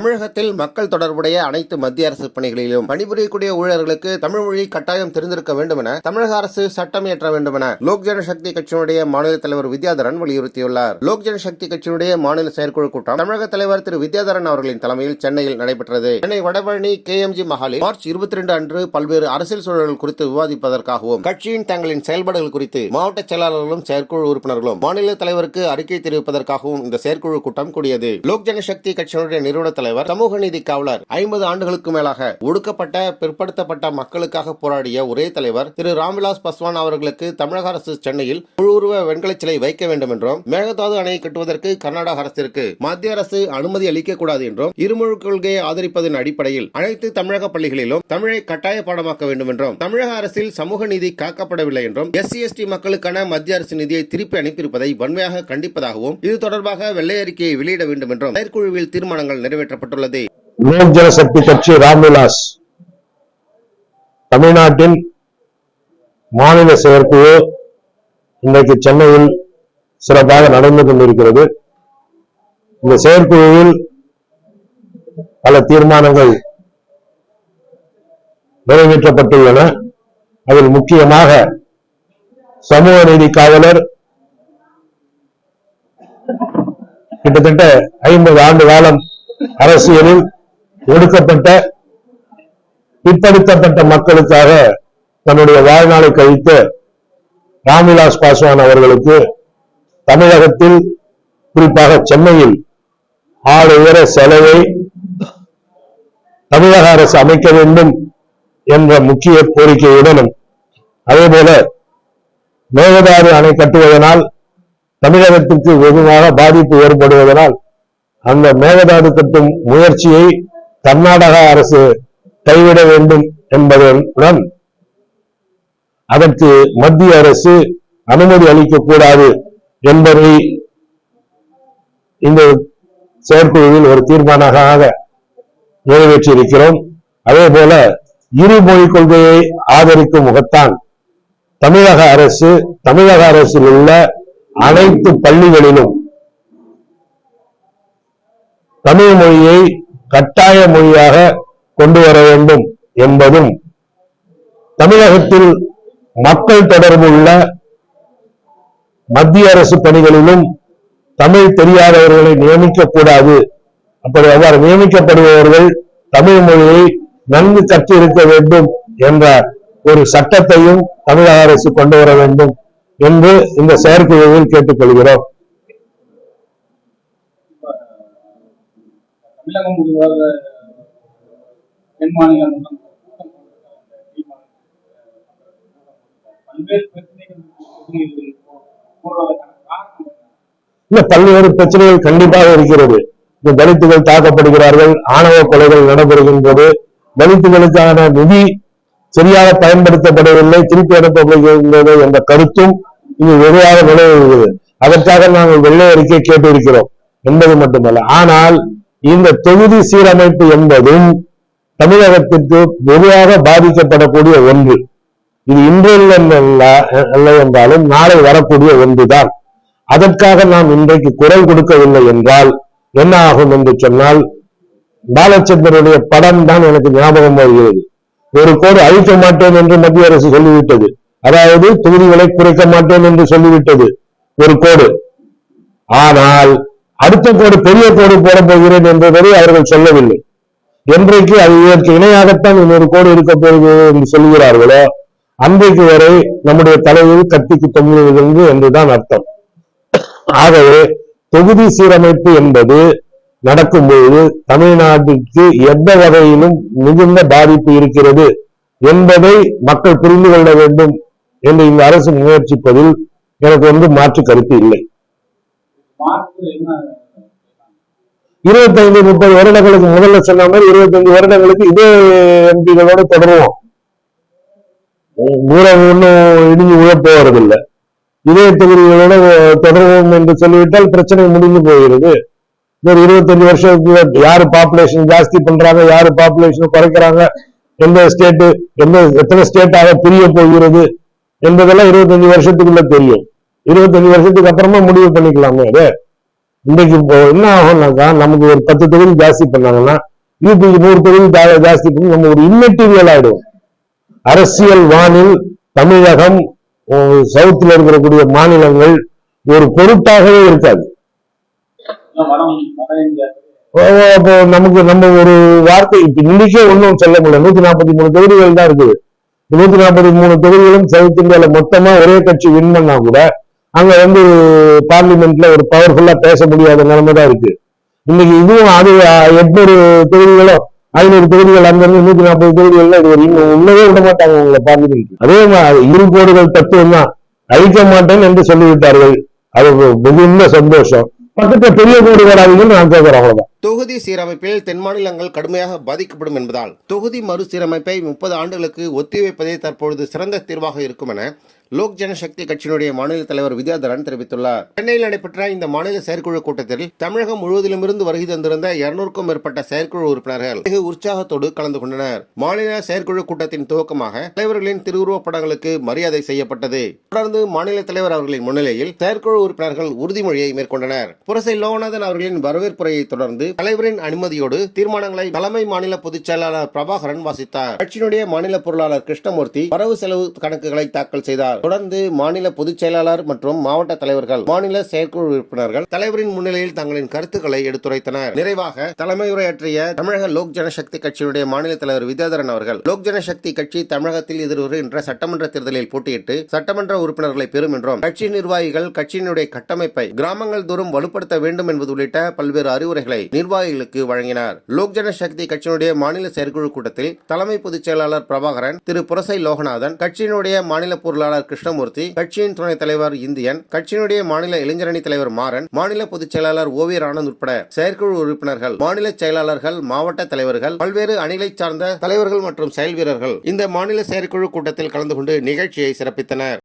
தமிழகத்தில் மக்கள் தொடர்புடைய அனைத்து மத்திய அரசு பணிகளிலும் பணிபுரியக்கூடிய ஊழியர்களுக்கு தமிழ் மொழி கட்டாயம் தெரிந்திருக்க வேண்டும் என தமிழக அரசு சட்டம் இயற்ற வேண்டும் என லோக் ஜனசக்தி கட்சியினுடைய மாநில தலைவர் வித்யாதரன் வலியுறுத்தியுள்ளார். லோக் ஜனசக்தி கட்சியினுடைய மாநில செயற்குழு கூட்டம் தமிழக தலைவர் திரு வித்யாதரன் அவர்களின் தலைமையில் சென்னையில் நடைபெற்றது. Chennai Vadapalani K M G மஹாலில் March இருபத்தி ரெண்டு அன்று பல்வேறு அரசியல் சூழல்கள் குறித்து விவாதிப்பதற்காகவும் கட்சியின் தங்களின் செயல்பாடுகள் குறித்து மாவட்ட செயலாளர்களும் செயற்குழு உறுப்பினர்களும் மாநில தலைவருக்கு அறிக்கை தெரிவிப்பதற்காகவும் இந்த செயற்குழு கூட்டம் கூடியது. லோக் ஜனசக்தி கட்சியினுடைய நிறுவன தலைவர் சமூக நீதி காவலர் ஐம்பது ஆண்டுகளுக்கு மேலாக ஒடுக்கப்பட்ட பிற்படுத்தப்பட்ட மக்களுக்காக போராடிய ஒரே தலைவர் திரு ராம்விலாஸ் பஸ்வான் அவர்களுக்கு தமிழக அரசு சென்னையில் முழுவுருவ வெண்கலச் சிலை வைக்க வேண்டும் என்றும் மேகதாது அணையை கட்டுவதற்கு கர்நாடக அரசிற்கு மத்திய அரசு அனுமதி அளிக்க கூடாது என்றும் இருமொழி கொள்கையை ஆதரிப்பதன் அடிப்படையில் அனைத்து தமிழக பள்ளிகளிலும் தமிழை கட்டாய பாடமாக்க வேண்டும் என்றும் தமிழக அரசில் சமூக நீதி காக்கப்படவில்லை என்றும் எஸ்சி எஸ்டி மக்களுக்கான மத்திய அரசு நிதியை திருப்பி அனுப்பியிருப்பதை வன்மையாக கண்டிப்பதாகவும் இது தொடர்பாக வெள்ளை அறிக்கையை வெளியிட வேண்டும் என்றும் செயற்குழுவில் தீர்மானங்கள் நிறைவேற்றப்பட்டுள்ளது லோக் ஜனசக்தி கட்சி ராம்விலாஸ் தமிழ்நாட்டின் மாநில செயற்குழு இன்றைக்கு சென்னையில் சிறப்பாக நடந்து கொண்டிருக்கிறது. இந்த செயற்குழுவில் பல தீர்மானங்கள் நிறைவேற்றப்பட்டுள்ளன. அதில் முக்கியமாக சமூக நீதி காவலர் கிட்டத்தட்ட ஐம்பது ஆண்டு காலம் அரசியலில் ஒடுக்கப்பட்ட பிற்படுத்தப்பட்ட மக்களுக்காக தன்னுடைய வாழ்நாளை கழித்த ராம்விலாஸ் பாஸ்வான் அவர்களுக்கு தமிழகத்தில் குறிப்பாக சென்னையில் ஆள் உயர செலவை தமிழக அரசு அமைக்க வேண்டும் என்ற முக்கிய கோரிக்கையுடனும் அதேபோல மேகதாது அணை கட்டுவதனால் தமிழகத்திற்கு வெகுவாக பாதிப்பு ஏற்படுவதனால் அந்த மேகதாது கட்டும் முயற்சியை கர்நாடக அரசு கைவிட வேண்டும் என்பதுடன் அதற்கு மத்திய அரசு அனுமதி அளிக்கக்கூடாது என்பதை இந்த செயற்குழுவில் ஒரு தீர்மானமாக நிறைவேற்றியிருக்கிறோம். அதே போல இருமொழி கொள்கையை ஆதரிக்கும் முகத்தான் தமிழக அரசு தமிழக அரசில் உள்ள அனைத்து பள்ளிகளிலும் தமிழ் மொழியை கட்டாய மொழியாக கொண்டு வர வேண்டும் என்பதும் தமிழகத்தில் மக்கள் தொடர்புள்ள மத்திய அரசு பணிகளிலும் தமிழ் தெரியாதவர்களை நியமிக்கக்கூடாது அப்படி அவ்வாறு நியமிக்கப்படுபவர்கள் தமிழ் மொழியை நன்கு கற்று இருக்க வேண்டும் என்ற ஒரு சட்டத்தையும் தமிழக அரசு கொண்டு வர வேண்டும் என்று இந்த செயற்குழுவில் கேட்டுக்கொள்கிறோம் தமிழகம் பொதுவாக தென் மாநிலம் மூலம் கூட்டம் போட்டிருக்காங்க. பல்வேறு பிரச்சனைகள் விலகம் போடுவதற்கான தென் மாநிலம் இல்ல பல்வேறு பிரச்சனைகள் கண்டிப்பாக இருக்கிறது. இந்த தலித்துகள் தாக்கப்படுகிறார்கள் ஆணவ கொலைகள் நடைபெறுகின்றது தலித்துகளுக்கான நிதி சரியாக பயன்படுத்தப்படவில்லை திருப்பி அனுப்பப்படுகின்றது என்ற கருத்தும் இங்கு வெளியாக நிலவுகிறது. அதற்காக நாங்கள் வெள்ளை அறிக்கை கேட்டிருக்கிறோம். என்பது மட்டுமல்ல. ஆனால் இந்த தொகுதி சீரமைப்பு என்பதும் தமிழகத்திற்கு பொதுவாக பாதிக்கப்படக்கூடிய ஒன்று. இது இன்றைய அல்ல என்றாலும் நாளை வரக்கூடிய ஒன்றுதான். அதற்காக நாம் இன்றைக்கு குரல் கொடுக்கவில்லை என்றால் என்ன ஆகும் என்று சொன்னால் பாலச்சந்திரனுடைய படம் தான் எனக்கு ஞாபகம் வருகிறது. ஒரு கோடு அழிக்க மாட்டேன் என்று மத்திய அரசு சொல்லிவிட்டது. அதாவது தொகுதிகளை குறைக்க மாட்டேன் என்று சொல்லிவிட்டது ஒரு கோடு. ஆனால் அடுத்த கோடு பெரிய கோடு போட போகிறேன் என்பதை அவர்கள் சொல்லவில்லை. என்றைக்கு அது இதற்கு இணையாகத்தான் இன்னொரு கோடு இருக்க போகிறது என்று சொல்லுகிறார்களோ அன்றைக்கு வரை நம்முடைய தலையில் கத்திக்கு தொங்குகிறது என்றுதான் அர்த்தம். ஆகவே தொகுதி சீரமைப்பு என்பது நடக்கும்போது தமிழ்நாட்டிற்கு எந்த வகையிலும் மிகுந்த பாதிப்பு இருக்கிறது என்பதை மக்கள் புரிந்து கொள்ள வேண்டும் என்று இந்த அரசு முயற்சிப்பதில் எனக்கு வந்து மாற்று கருத்து இல்லை. இருபத்தைந்து முப்பது வருடங்களுக்கு முதல்ல சொன்ன மாதிரி இருபத்தைந்து வருடங்களுக்கு இதே எம்பிகளோட தொடருவோம். தூரம் ஒன்றும் இடிஞ்சு உழப் போவதில்லை இதே தொகுதிகளோட தொடருவோம் என்று சொல்லிவிட்டால் பிரச்சனை முடிந்து போகிறது. ஒரு இருபத்தஞ்சு வருஷத்துக்கு யாரு பாப்புலேஷன் ஜாஸ்தி பண்றாங்க யாரு பாப்புலேஷன் குறைக்கிறாங்க எந்த ஸ்டேட்டு எந்த எத்தனை ஸ்டேட்டாக பிரிய போகிறது என்பதெல்லாம் இருபத்தஞ்சு வருஷத்துக்குள்ள தெரியும். இருபத்தஞ்சு வருஷத்துக்கு அப்புறமா முடிவு பண்ணிக்கலாமே. அது இன்னைக்கு இப்போ என்ன ஆகும்னாக்கா நமக்கு ஒரு பத்து தொகுதி ஜாஸ்தி பண்ணாங்கன்னா யூபிக்கு நூறு தொகுதி ஜாஸ்தி பண்ணி நம்ம ஒரு இம்மெட்டீரியல் ஆயிடும் அரசியல் வானில் தமிழகம் உம், சவுத்துல இருக்கக்கூடிய மாநிலங்கள் ஒரு பொருட்டாகவே இருக்காது. அப்போ நமக்கு நம்ம ஒரு வார்த்தை இப்ப இன்னைக்கே ஒன்றும் சொல்ல முடியல. நூத்தி நாற்பத்தி மூணு தொகுதிகள் தான் இருக்குது. நூத்தி நாற்பத்தி மூணு தொகுதிகளும் சவுத் இந்தியால மொத்தமா ஒரே கட்சி வின் பண்ணா கூட அங்க வந்து பார்லிமெண்ட்ல ஒரு பவர்ஃபுல்லா பேச முடியாத நிலைமை தான் இருக்கு. இன்னைக்கு இதுவும் அது எட்நூறு தொகுதிகளோ ஐநூறு தொகுதிகள் அங்க இருந்து நூத்தி நாற்பது தொகுதிகள்ல இது ஒரு இன்னும் உள்ளவே விட மாட்டாங்க உங்களை பார்லிமெண்ட் அதே மாதிரி இரு கோடுகள் தத்துவம் தான் அழிக்க மாட்டேன் என்று சொல்லிவிட்டார்கள். அது மிகுந்த சந்தோஷம். பக்கத்துல பெரிய கோடு வராதுன்னு நான் கேட்கிறேன் அவ்வளவுதான். தொகுதி சீரமைப்பில் தென் மாநிலங்கள் கடுமையாக பாதிக்கப்படும் என்பதால் தொகுதி மறுசீரமைப்பை முப்பது ஆண்டுகளுக்கு ஒத்திவைப்பதே தற்பொழுது சிறந்த தீர்வாக இருக்கும் என லோக் ஜனசக்தி கட்சியினுடைய மாநில தலைவர் வித்யாதரன் தெரிவித்துள்ளார். சென்னையில் நடைபெற்ற இந்த மாநில செயற்குழு கூட்டத்தில் தமிழகம் முழுவதிலுமிருந்து வருகை தந்திருந்த இருநூறுக்கும் மேற்பட்ட செயற்குழு உறுப்பினர்கள் மிக உற்சாகத்தோடு கலந்து கொண்டனர். மாநில செயற்குழு கூட்டத்தின் துவக்கமாக தலைவர்களின் திருவுருவப் படங்களுக்கு மரியாதை செய்யப்பட்டது. தொடர்ந்து மாநில தலைவர் அவர்களின் முன்னிலையில் செயற்குழு உறுப்பினர்கள் உறுதிமொழியை மேற்கொண்டனர். புரசை லோகநாதன் அவர்களின் வரவேற்புரையை தொடர்ந்து தலைவரின் அனுமதியோடு தீர்மானங்களை தலைமை மாநில பொதுச் செயலாளர் பிரபாகரன் வாசித்தார். கட்சியினுடைய மாநில பொருளாளர் கிருஷ்ணமூர்த்தி வரவு செலவு கணக்குகளை தாக்கல் செய்தார். தொடர்ந்து மாநில பொதுச் செயலாளர் மற்றும் மாவட்ட தலைவர்கள் மாநில செயற்குழு உறுப்பினர்கள் தலைவரின் முன்னிலையில் தங்களின் கருத்துக்களை எடுத்துரைத்தனர். நிறைவாக தலைமையுரையாற்றிய தமிழக லோக் ஜனசக்தி கட்சியினுடைய மாநில தலைவர் வித்யாதரன் அவர்கள் லோக் ஜனசக்தி கட்சி தமிழகத்தில் எதிர்வருகின்ற சட்டமன்ற தேர்தலில் போட்டியிட்டு சட்டமன்ற உறுப்பினர்களை பெறும் என்றும் கட்சி நிர்வாகிகள் கட்சியினுடைய கட்டமைப்பை கிராமங்கள் தோறும் வலுப்படுத்த வேண்டும் என்பது உள்ளிட்ட பல்வேறு அறிவுரைகளை நிர்வாகிகளுக்கு வழங்கினார். லோக் ஜனசக்தி கட்சியினுடைய மாநில செயற்குழு கூட்டத்தில் தலைமை பொதுச் செயலாளர் பிரபாகரன் திரு புரசை லோகநாதன் கட்சியினுடைய மாநில பொருளாளர் கிருஷ்ணமூர்த்தி கட்சியின் துணைத் தலைவர் இந்தியன் கட்சியினுடைய மாநில இளைஞரணி தலைவர் மாறன் மாநில பொதுச் செயலாளர் ஓவியர் ஆனந்த் உட்பட செயற்குழு உறுப்பினர்கள் மாநில செயலாளர்கள் மாவட்ட தலைவர்கள் பல்வேறு அணிகளைச் சார்ந்த தலைவர்கள் மற்றும் செயல் வீரர்கள் இந்த மாநில செயற்குழு கூட்டத்தில் கலந்து கொண்டு நிகழ்ச்சியை சிறப்பித்தனர்.